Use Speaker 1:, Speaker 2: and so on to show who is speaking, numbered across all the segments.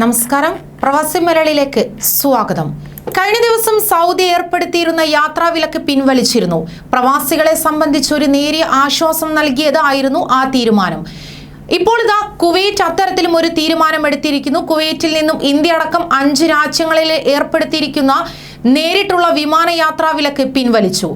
Speaker 1: നമസ്കാരം. പ്രവാസി മലയാളിയിലേക്ക് സ്വാഗതം. കഴിഞ്ഞ ദിവസം സൗദി ഏർപ്പെടുത്തിയിരുന്ന യാത്രാ വിലക്ക് പിൻവലിച്ചിരുന്നു. പ്രവാസികളെ സംബന്ധിച്ച് ഒരു നേരിയ ആശ്വാസം നൽകിയതായിരുന്നു ആ തീരുമാനം. ഇപ്പോൾ ഇതാ കുവൈറ്റ് അത്തരത്തിലും ഒരു തീരുമാനം എടുത്തിരിക്കുന്നു. കുവൈറ്റിൽ നിന്നും ഇന്ത്യ അടക്കം അഞ്ച് രാജ്യങ്ങളിൽ ഏർപ്പെടുത്തിയിരിക്കുന്ന നേരിട്ടുള്ള വിമാനയാത്രാ വിലക്ക് പിൻവലിച്ചു.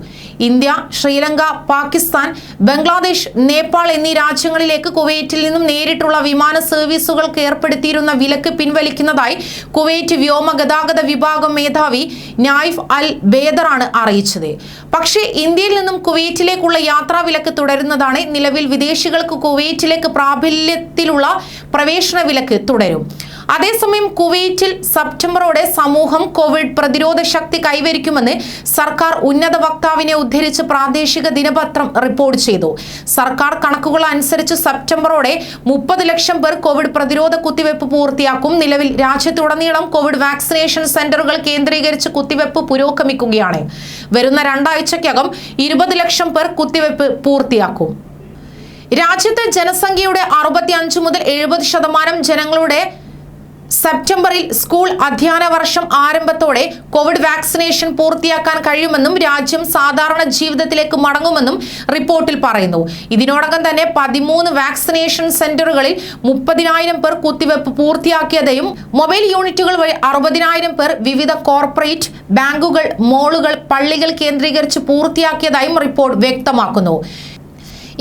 Speaker 1: ഇന്ത്യ ശ്രീലങ്ക പാകിസ്ഥാൻ ബംഗ്ലാദേശ് നേപ്പാൾ എന്നീ രാജ്യങ്ങളിലേക്ക് കുവൈറ്റിൽ നിന്നും നേരിട്ടുള്ള വിമാന സർവീസുകൾക്ക് ഏർപ്പെടുത്തിയിരുന്ന വിലക്ക് പിൻവലിക്കുന്നതായി കുവൈറ്റ് വ്യോമ ഗതാഗത വിഭാഗം മേധാവി നായിഫ് അൽ ബേദറാണ് അറിയിച്ചത്. പക്ഷേ ഇന്ത്യയിൽ നിന്നും കുവൈറ്റിലേക്കുള്ള യാത്രാ വിലക്ക് തുടരുന്നതാണ് നിലവിൽ വിദേശികൾക്ക് കുവൈറ്റിലേക്ക് പ്രാബല്യത്തിലുള്ള പ്രവേശന വിലക്ക് തുടരും. അതേസമയം കുവൈറ്റിൽ സെപ്റ്റംബറോടെ സമൂഹം കോവിഡ് പ്രതിരോധ ശക്തി കൈവരിക്കുമെന്ന് സർക്കാർ ഉന്നത വക്താവിനെ ഉദ്ധരിച്ച് പ്രാദേശിക ദിനപത്രം റിപ്പോർട്ട് ചെയ്തു. സർക്കാർ കണക്കുകൾ അനുസരിച്ച് സെപ്റ്റംബറോടെ മുപ്പത് ലക്ഷം പേർ കോവിഡ് പ്രതിരോധ കുത്തിവയ്പ് പൂർത്തിയാക്കും. നിലവിൽ രാജ്യത്തുടനീളം കോവിഡ് വാക്സിനേഷൻ സെന്ററുകൾ കേന്ദ്രീകരിച്ച് കുത്തിവയ്പ് പുരോഗമിക്കുകയാണ്. വരുന്ന രണ്ടാഴ്ചയ്ക്കകം ഇരുപത് ലക്ഷം പേർ കുത്തിവയ്പ് പൂർത്തിയാക്കും. രാജ്യത്തെ ജനസംഖ്യയുടെ അറുപത്തി അഞ്ച് മുതൽ എഴുപത് ശതമാനം ജനങ്ങളുടെ സെപ്റ്റംബറിൽ സ്കൂൾ അധ്യയന വർഷം ആരംഭത്തോടെ കോവിഡ് വാക്സിനേഷൻ പൂർത്തിയാക്കാൻ കഴിയുമെന്നും രാജ്യം സാധാരണ ജീവിതത്തിലേക്ക് മടങ്ങുമെന്നും റിപ്പോർട്ടിൽ പറയുന്നു. ഇതിനോടകം തന്നെ പതിമൂന്ന് വാക്സിനേഷൻ സെന്ററുകളിൽ മുപ്പതിനായിരം പേർ കുത്തിവെപ്പ് പൂർത്തിയാക്കിയതെയും മൊബൈൽ യൂണിറ്റുകൾ വഴി അറുപതിനായിരം പേർ വിവിധ കോർപ്പറേറ്റ് ബാങ്കുകൾ മോളുകൾ പള്ളികൾ കേന്ദ്രീകരിച്ച് പൂർത്തിയാക്കിയതായും റിപ്പോർട്ട് വ്യക്തമാക്കുന്നു.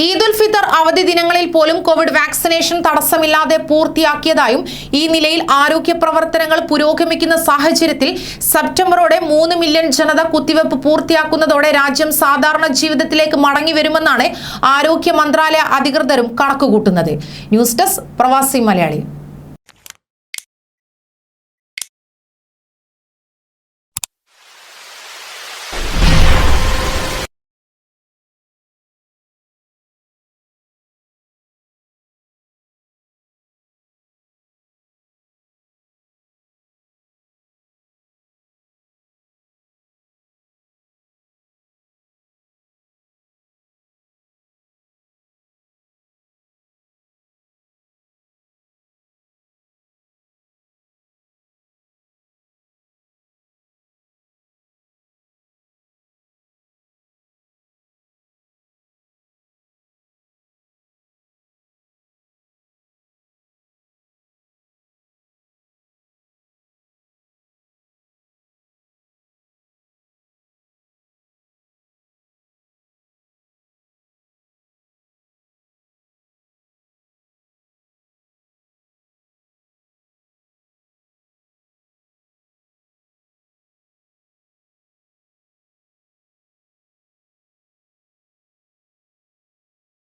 Speaker 1: ഈദ് ഉൽ ഫിത്തർ അവധി ദിനങ്ങളിൽ പോലും കോവിഡ് വാക്സിനേഷൻ തടസ്സമില്ലാതെ പൂർത്തിയാക്കിയതായും ഈ നിലയിൽ ആരോഗ്യ പ്രവർത്തനങ്ങൾ പുരോഗമിക്കുന്ന സാഹചര്യത്തിൽ സെപ്റ്റംബറോടെ മൂന്ന് മില്യൺ ജനത കുത്തിവെപ്പ് പൂർത്തിയാക്കുന്നതോടെ രാജ്യം സാധാരണ ജീവിതത്തിലേക്ക് മടങ്ങി വരുമെന്നാണ് ആരോഗ്യ മന്ത്രാലയ അധികൃതരും കണക്കുകൂട്ടുന്നത്. ന്യൂസ് ഡെസ്ക് പ്രവാസി മലയാളി.